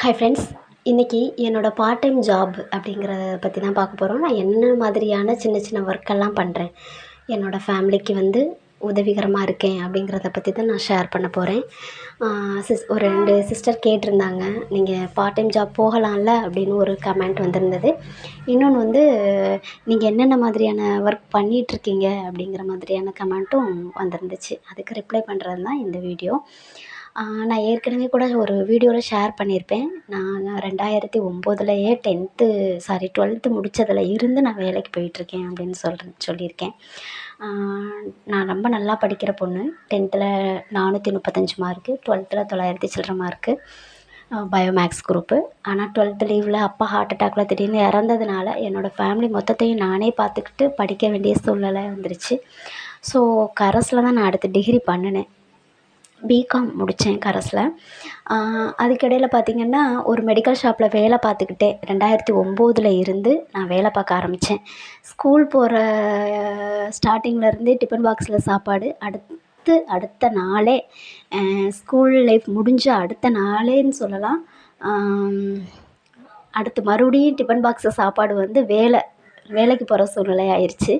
Hi friends இன்றைக்கி என்னோடய part time job அப்படிங்கிறத பற்றி தான் பார்க்க போகிறோம் நான் என்ன மாதிரியான சின்ன சின்ன ஒர்க்கெல்லாம் பண்ணுறேன் என்னோடய ஃபேமிலிக்கு வந்து உதவிகரமாக இருக்கேன் அப்படிங்கிறத பற்றி தான் நான் ஷேர் பண்ண போகிறேன் சிஸ் ஒரு ரெண்டு சிஸ்டர் கேட்டிருந்தாங்க. நீங்கள் பார்ட் டைம் ஜாப் போகலாம்ல அப்படின்னு ஒரு கமெண்ட் வந்திருந்தது. இன்னொன்று வந்து நீங்கள் என்னென்ன மாதிரியான ஒர்க் பண்ணிகிட்ருக்கீங்க அப்படிங்கிற மாதிரியான கமெண்ட்டும் வந்திருந்துச்சு. அதுக்கு ரிப்ளை பண்ணுறது தான் இந்த வீடியோ நான் ஏற்கனவே கூட ஒரு வீடியோவில் ஷேர் பண்ணியிருப்பேன். நான் ரெண்டாயிரத்தி ஒம்போதுலேயே டென்த்து சாரி டுவெல்த்து முடித்ததுல இருந்து நான் வேலைக்கு போயிட்டுருக்கேன் அப்படின்னு சொல்கிறேன் சொல்லியிருக்கேன். நான் ரொம்ப நல்லா படிக்கிற பொண்ணு. டென்த்தில் நானூற்றி முப்பத்தஞ்சு மார்க்கு டுவெல்த்தில் தொள்ளாயிரத்தி சில்லற மார்க்கு பயோ மேக்ஸ் குரூப்பு ஆனால் டுவெல்த்து லீவில் அப்பா ஹார்ட் அட்டாக்கில் திடீர்னு இறந்ததுனால என்னோடய ஃபேமிலி மொத்தத்தையும் நானே பார்த்துக்கிட்டு படிக்க வேண்டிய சூழ்நிலை வந்துருச்சு. ஸோ கரஸில் தான் நான் அடுத்து டிகிரி பண்ணினேன். பிகாம் முடித்தேன் கரஸில். அதுக்கிடையில் பார்த்திங்கன்னா ஒரு மெடிக்கல் ஷாப்பில் வேலை பார்த்துக்கிட்டே ரெண்டாயிரத்தி ஒம்போதில் இருந்து நான் வேலை பார்க்க ஆரம்பித்தேன் ஸ்கூல் போகிற ஸ்டார்டிங்லேருந்தே டிஃபன் பாக்ஸில் சாப்பாடு. அடுத்து அடுத்த நாளே ஸ்கூல் லைஃப் முடிஞ்ச அடுத்த நாளேன்னு சொல்லலாம். அடுத்து மறுபடியும் டிஃபன் பாக்ஸில் சாப்பாடு வந்து வேலை வேலைக்கு போகிற சூழ்நிலை ஆயிடுச்சு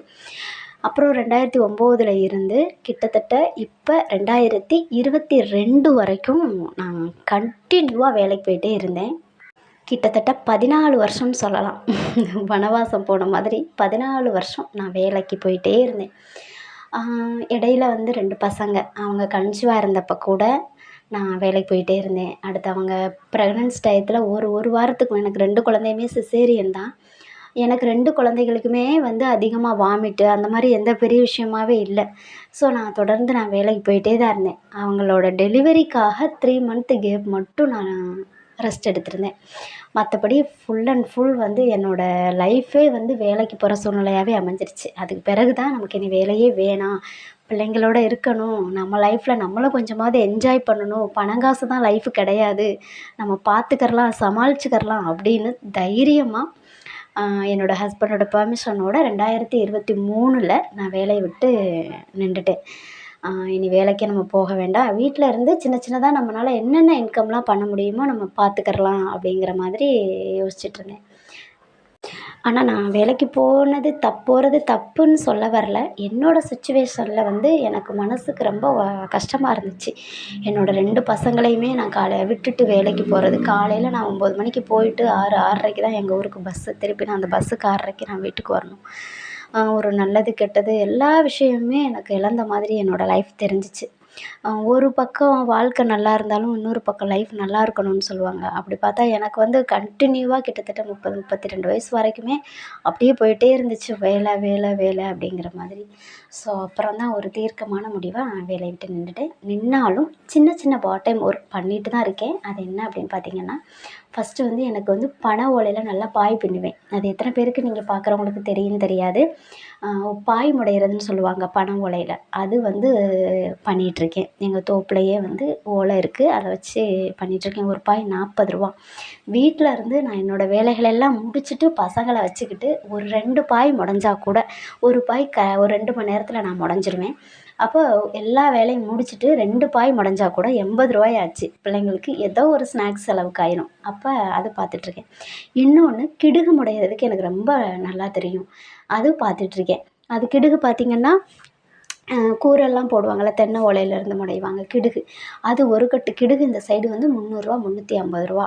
அப்புறம் ரெண்டாயிரத்தி ஒம்போதில் இருந்து கிட்டத்தட்ட இப்போ ரெண்டாயிரத்தி இருபத்தி ரெண்டு வரைக்கும் நான் கண்டினியூவாக வேலைக்கு போயிட்டே இருந்தேன். கிட்டத்தட்ட பதினாலு வருஷம்னு சொல்லலாம். வனவாசம் போன மாதிரி பதினாலு வருஷம் நான் வேலைக்கு போயிட்டே இருந்தேன். இடையில வந்து ரெண்டு பசங்க. அவங்க கன்சீவாக இருந்தப்போ கூட நான் வேலைக்கு போயிட்டே இருந்தேன். அடுத்து அவங்க ப்ரெக்னன்ஸ் டயத்தில் ஒரு ஒரு வாரத்துக்கு எனக்கு ரெண்டு குழந்தையுமே சிசேரியன் தான். எனக்கு ரெண்டு குழந்தைகளுக்குமே வந்து அதிகமாக வாமிட்டு அந்த மாதிரி எந்த பெரிய விஷயமாவே இல்லை. ஸோ நான் தொடர்ந்து நான் வேலைக்கு போயிட்டே தான் இருந்தேன். அவங்களோட டெலிவரிக்காக த்ரீ மந்த்து கேப் மட்டும் நான் ரெஸ்ட் எடுத்திருந்தேன். மற்றபடி ஃபுல் அண்ட் ஃபுல் வந்து என்னோடய லைஃபே வந்து வேலைக்கு போகிற சூழ்நிலையாகவே அமைஞ்சிருச்சு. அதுக்கு பிறகு தான் நமக்கு இனி வேலையே வேணாம். பிள்ளைங்களோட இருக்கணும். நம்ம லைஃப்பில் நம்மளும் கொஞ்சமாவது என்ஜாய் பண்ணணும். பணம் காசு தான் லைஃபு கிடையாது. நம்ம பார்த்துக்கறலாம் சமாளிச்சுக்கரலாம் அப்படின்னு தைரியமாக என்னோடய ஹஸ்பண்டோட பெர்மிஷனோட ரெண்டாயிரத்தி இருபத்தி மூணில் நான் வேலையை விட்டு நின்றுட்டேன். இனி வேலைக்கே நம்ம போக வேண்டாம். வீட்டில் இருந்து சின்ன சின்னதாக நம்மளால் என்னென்ன இன்கம்லாம் பண்ண முடியுமோ நம்ம பார்த்துக்கறலாம் அப்படிங்கிற மாதிரி யோசிச்சுட்ருந்தேன் ஆனால் நான் வேலைக்கு போனது தப் போகிறது தப்புன்னு சொல்ல வரல. என்னோடய சுச்சுவேஷனில் வந்து எனக்கு மனதுக்கு ரொம்ப கஷ்டமாக இருந்துச்சு. என்னோடய ரெண்டு பசங்களையுமே நான் காலை விட்டுட்டு வேலைக்கு போகிறது காலையில் நான் ஒம்பது மணிக்கு போயிட்டு ஆறு ஆறரைக்கு தான் எங்கள் ஊருக்கு பஸ்ஸு திருப்பி நான் அந்த பஸ்ஸுக்கு ஆறரைக்கு நான் வீட்டுக்கு வரணும். ஒரு நல்லது கெட்டது எல்லா விஷயமுமே எனக்கு இழந்த மாதிரி என்னோடய லைஃப் தெரிஞ்சிச்சு. ஒரு பக்கம் வாழ்க்கை நல்லா இருந்தாலும் இன்னொரு பக்கம் லைஃப் நல்லா இருக்கணும்னு சொல்லுவாங்க. அப்படி பார்த்தா எனக்கு வந்து கண்டினியூவாக கிட்டத்தட்ட முப்பது முப்பத்தி ரெண்டு வயசு வரைக்குமே அப்படியே போயிட்டே இருந்துச்சு. வேலை வேலை வேலை அப்படிங்கிற மாதிரி. ஸோ அப்புறம் தான் ஒரு தீர்க்கமான முடிவாக நான் வேலையை விட்டு நின்றுட்டேன். நின்றாலும் சின்ன சின்ன பார்ட் டைம் ஒர்க் பண்ணிட்டு தான் இருக்கேன். அது என்ன அப்படின்னு பார்த்தீங்கன்னா ஃபஸ்ட்டு வந்து எனக்கு வந்து பனை ஓலையில் நல்லா பாய் பின்னுவேன். அது எத்தனை பேருக்கு நீங்கள் பார்க்குறவங்களுக்கு தெரியும் தெரியாது. பாய் முடையிறதுன்னு சொல்லுவாங்க பனை ஓலையில் அது வந்து பண்ணிகிட்ருக்கேன் எங்கள் தோப்புலையே வந்து ஓலை இருக்குது அதை வச்சு பண்ணிகிட்ருக்கேன் ஒரு பாய் நாற்பது ரூபா. வீட்டில் இருந்து நான் என்னோடய வேலைகளெல்லாம் முடிச்சுட்டு பசங்களை வச்சுக்கிட்டு ஒரு ரெண்டு பாய் முடஞ்சா கூட ஒரு பாய் க ஒரு ரெண்டு மணி நேரத்தில் நான் முடஞ்சிருவேன். அப்போ எல்லா வேலையும் முடிச்சுட்டு ரெண்டு பாய் முடஞ்சா கூட எண்பது ரூபாய் ஆச்சு. பிள்ளைங்களுக்கு ஏதோ ஒரு ஸ்நாக்ஸ் செலவுக்கு ஆயிரும். அப்போ அதை பார்த்துட்ருக்கேன் இன்னொன்று கிடுகு முடையிறதுக்கு எனக்கு ரொம்ப நல்லா தெரியும். அதுவும் பார்த்துட்ருக்கேன் அது கிடுகு பார்த்திங்கன்னா கூரெல்லாம் போடுவாங்கள்ல தென்னை ஓலையிலேருந்து முடைவாங்க கிடுகு. அது ஒரு கட்டு கிடுகு இந்த சைடு வந்து முந்நூறுரூவா முந்நூற்றி ஐம்பது ரூபா.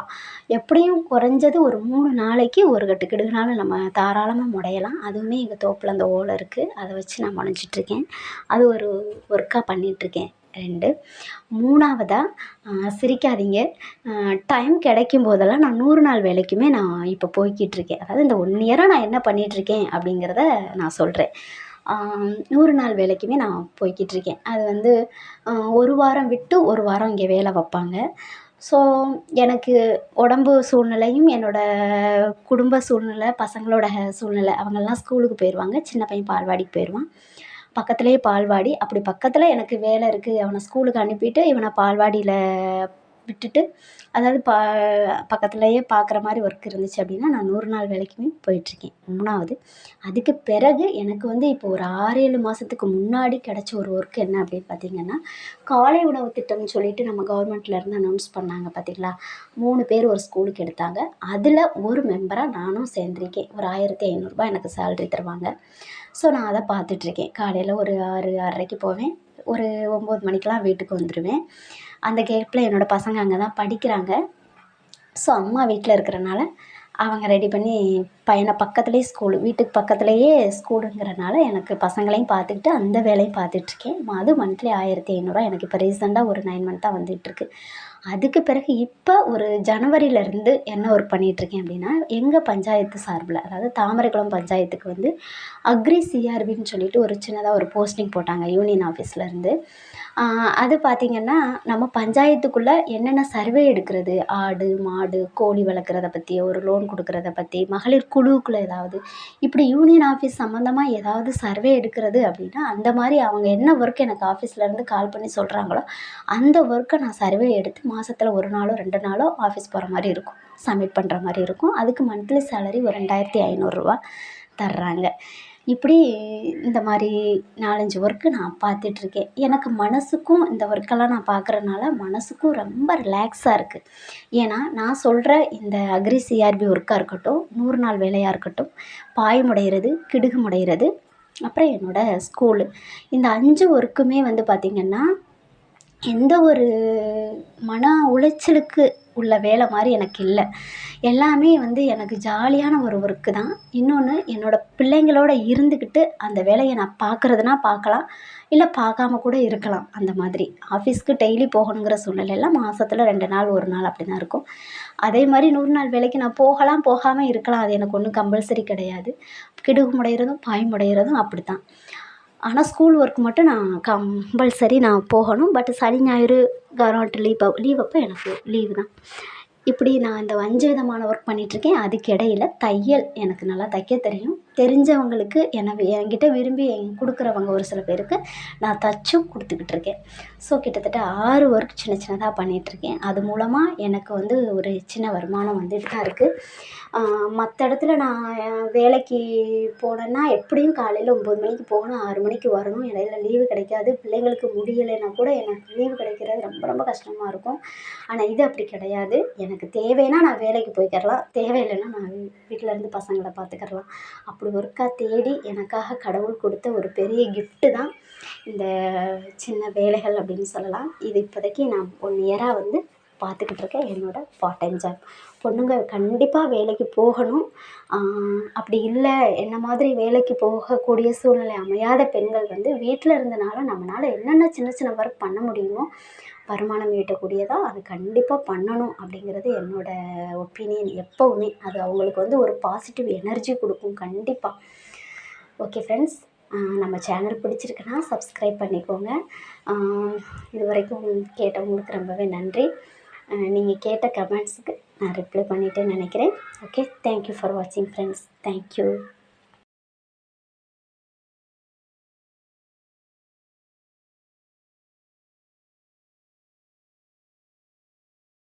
எப்படியும் குறைஞ்சது ஒரு மூணு நாளைக்கு ஒரு கட்டு கிடுகுனாலும் நம்ம தாராளமாக முடையலாம். அதுவுமே எங்கள் தோப்பில் அந்த ஓலை இருக்குது அதை வச்சு நான் முடைஞ்சிட்ருக்கேன். அது ஒரு ஒர்க்காக பண்ணிகிட்ருக்கேன் ரெண்டு. மூணாவதாக சிரிக்காதீங்க. டைம் கிடைக்கும் போதெல்லாம் நான் நூறு நாள் வேலைக்குமே நான் இப்போ போய்க்கிட்டுருக்கேன் அதாவது இந்த ஒன் இயராக நான் என்ன பண்ணிகிட்ருக்கேன் அப்படிங்கிறத நான் சொல்கிறேன் நூறு நாள் வேலைக்குமே நான் போய்க்கிட்டுருக்கேன். அது வந்து ஒரு வாரம் விட்டு ஒரு வாரம் இங்கே வேலை வைப்பாங்க. ஸோ எனக்கு உடம்பு சூழ்நிலையும் என்னோடய குடும்ப சூழ்நிலை பசங்களோட சூழ்நிலை அவங்கெல்லாம் ஸ்கூலுக்கு போயிடுவாங்க சின்ன பையன் பால்வாடிக்கு போயிடுவான் பக்கத்துலேயே பால்வாடி. அப்படி பக்கத்தில் எனக்கு வேலை இருக்குது அவனை ஸ்கூலுக்கு அனுப்பிட்டு இவனை பால்வாடியில் விட்டுட்டு அதாவது ப பக்கத்துலேயே பார்க்குற மாதிரி ஒர்க் இருந்துச்சு அப்படின்னா நான் நூறு நாள் வேலைக்குமே போயிட்டுருக்கேன். மூணாவது அதுக்கு பிறகு எனக்கு வந்து இப்போ ஒரு ஆறு ஏழு மாதத்துக்கு முன்னாடி கிடச்ச ஒரு ஒர்க் என்ன அப்படின்னு பார்த்தீங்கன்னா காலை உணவு திட்டம்னு சொல்லிட்டு நம்ம கவர்மெண்ட்லேருந்து அனௌன்ஸ் பண்ணாங்க பார்த்தீங்களா? மூணு பேர் ஒரு ஸ்கூலுக்கு எடுத்தாங்க. அதில் ஒரு மெம்பராக நானும் சேர்ந்துருக்கேன். ஒரு ஆயிரத்தி ஐநூறுரூபா எனக்கு சேல்ரி தருவாங்க. ஸோ நான் அதை பார்த்துட்ருக்கேன் காலையில் ஒரு ஆறு ஆறரைக்கு போவேன். ஒரு ஒம்பது மணிக்கெலாம் வீட்டுக்கு வந்துடுவேன் அந்த கேப்பில் என்னோடய பசங்க அங்கே தான் படிக்கிறாங்க. ஸோ அம்மா வீட்டில் இருக்கிறனால அவங்க ரெடி பண்ணி பையனை பக்கத்துலேயே ஸ்கூலு வீட்டுக்கு பக்கத்துலேயே ஸ்கூலுங்கிறனால எனக்கு பசங்களையும் பார்த்துக்கிட்டு அந்த வேலையும் பார்த்துட்ருக்கேன் அது மந்த்லி ஆயிரத்தி ஐநூறுரூவா எனக்கு இப்போ ரீசெண்டாக ஒரு நைன் மந்த்தாக வந்துகிட்ருக்கு அதுக்கு பிறகு இப்போ ஒரு ஜனவரியிலேருந்து என்ன ஒர்க் பண்ணிகிட்ருக்கேன் அப்படின்னா எங்கள் பஞ்சாயத்து சார்பில் அதாவது தாமரைக்குளம் பஞ்சாயத்துக்கு வந்து அக்ரி சிஆர்பின்னு சொல்லிட்டு ஒரு சின்னதாக ஒரு போஸ்டிங் போட்டாங்க யூனியன் ஆஃபீஸ்லேருந்து அது பார்த்திங்கன்னா நம்ம பஞ்சாயத்துக்குள்ளே என்னென்ன சர்வே எடுக்கிறது ஆடு மாடு கோழி வளர்க்குறத பற்றி ஒரு லோன் கொடுக்குறத பற்றி மகளிர் குழுவுக்குள்ளே ஏதாவது இப்படி யூனியன் ஆஃபீஸ் சம்மந்தமாக ஏதாவது சர்வே எடுக்கிறது அப்படின்னா அந்த மாதிரி அவங்க என்ன ஒர்க் எனக்கு ஆஃபீஸ்லேருந்து கால் பண்ணி சொல்கிறாங்களோ அந்த ஒர்க்கை நான் சர்வே எடுத்து மாதத்துல ஒரு நாளோ ரெண்டு நாளோ ஆஃபீஸ் போகிற மாதிரி இருக்கும். சப்மிட் பண்ணுற மாதிரி இருக்கும். அதுக்கு மந்த்லி சேலரி ஒரு ரெண்டாயிரத்தி ஐநூறுரூவா தர்றாங்க. இப்படி இந்த மாதிரி நாலஞ்சு ஒர்க்கு நான் பார்த்துட்ருக்கேன் எனக்கு மனதுக்கும் இந்த ஒர்க்கெல்லாம் நான் பார்க்குறனால மனதுக்கும் ரொம்ப ரிலாக்ஸாக இருக்குது ஏன்னா நான் சொல்கிற இந்த அக்ரி சிஆர்பி ஒர்க்காக இருக்கட்டும் நூறு நாள் வேலையாக இருக்கட்டும் பாயமுடைகிறது கிடுகு முடையிறது அப்புறம் என்னோடய ஸ்கூலு இந்த அஞ்சு ஒர்க்குமே வந்து பார்த்திங்கன்னா எந்த ஒரு மன உளைச்சலுக்கு உள்ள வேலை மாதிரி எனக்கு இல்லை. எல்லாமே வந்து எனக்கு ஜாலியான ஒரு ஒர்க்கு தான். இன்னொன்று என்னோடய பிள்ளைங்களோட இருந்துக்கிட்டு அந்த வேலையை நான் பார்க்குறதுனா பார்க்கலாம் இல்லை பார்க்காம கூட இருக்கலாம். அந்த மாதிரி. ஆஃபீஸ்க்கு டெய்லி போகணுங்கிற சூழ்நிலையெல்லாம் மாதத்துல ரெண்டு நாள் ஒரு நாள் அப்படி தான் இருக்கும். அதே மாதிரி நூறு நாள் வேலைக்கு நான் போகலாம் போகாமல் இருக்கலாம். அது எனக்கு ஒன்றும் கம்பல்சரி கிடையாது. கிடுகு முடையிறதும் பாய் அப்படி தான் ஆனால் ஸ்கூல் ஒர்க் மட்டும் நான் கம்பல்சரி நான் போகணும். பட் சனி ஞாயிறு கவர்மெண்ட் லீவ் லீவ் அப்போ எனக்கு லீவு தான். இப்படி நான் இந்த அஞ்சு விதமான ஒர்க் பண்ணிகிட்ருக்கேன் அதுக்கு இடையில தையல் எனக்கு நல்லா தைக்க தெரியும். தெரிஞ்சவங்களுக்கு என்னை என்கிட்ட விரும்பி கொடுக்குறவங்க ஒரு சில பேருக்கு நான் தச்சும் கொடுத்துக்கிட்டு இருக்கேன் ஸோ கிட்டத்தட்ட ஆறு ஒர்க் சின்ன சின்னதாக பண்ணிகிட்ருக்கேன் அது மூலமாக எனக்கு வந்து ஒரு சின்ன வருமானம் வந்துட்டு தான் இருக்குது மற்ற இடத்துல நான் வேலைக்கு போனேன்னா எப்படியும் காலையில் ஒம்பது மணிக்கு போகணும் ஆறு மணிக்கு வரணும். இடையில லீவு கிடைக்காது. பிள்ளைங்களுக்கு முடியலைன்னா கூட எனக்கு லீவு கிடைக்கிறது ரொம்ப ரொம்ப கஷ்டமாக இருக்கும். ஆனால் இது அப்படி கிடையாது. எனக்கு எனக்கு தேவைன்னா நான் வேலைக்கு போய்க்கிறலாம். தேவையில்லைன்னா நான் வீட்டில் இருந்து பசங்களை பார்த்துக்கிடலாம் அப்படி ஒர்க்காக தேடி எனக்காக கடவுள் கொடுத்த ஒரு பெரிய கிஃப்ட்டு தான் இந்த சின்ன வேலைகள் அப்படின்னு சொல்லலாம். இது இப்போதைக்கு நான் ஒன் இயராக வந்து பார்த்துக்கிட்டு இருக்கேன் என்னோடய பார்ட் டைம் ஜாப் பொண்ணுங்க கண்டிப்பாக வேலைக்கு போகணும். அப்படி இல்லை என்ன மாதிரி வேலைக்கு போகக்கூடிய சூழ்நிலை அமையாத பெண்கள் வந்து வீட்டில் இருந்தனால நம்மளால் என்னென்ன சின்ன சின்ன ஒர்க் பண்ண முடியுமோ வருமானம் ஈட்டக்கூடியதாக அது கண்டிப்பாக பண்ணணும் அப்படிங்கிறது என்னோடய ஒப்பீனியன் எப்போவுமே. அது அவங்களுக்கு வந்து ஒரு பாசிட்டிவ் எனர்ஜி கொடுக்கும் கண்டிப்பாக ஓகே ஃப்ரெண்ட்ஸ் நம்ம சேனல் பிடிச்சிருக்குன்னா சப்ஸ்கிரைப் பண்ணிக்கோங்க. இது வரைக்கும் கேட்டவங்களுக்கு ரொம்பவே நன்றி. நீங்கள் கேட்ட கமெண்ட்ஸுக்கு நான் ரிப்ளை பண்ணிவிட்டேன்னு நினைக்கிறேன். ஓகே தேங்க்யூ ஃபார் வாட்சிங் ஃப்ரெண்ட்ஸ் தேங்க்யூ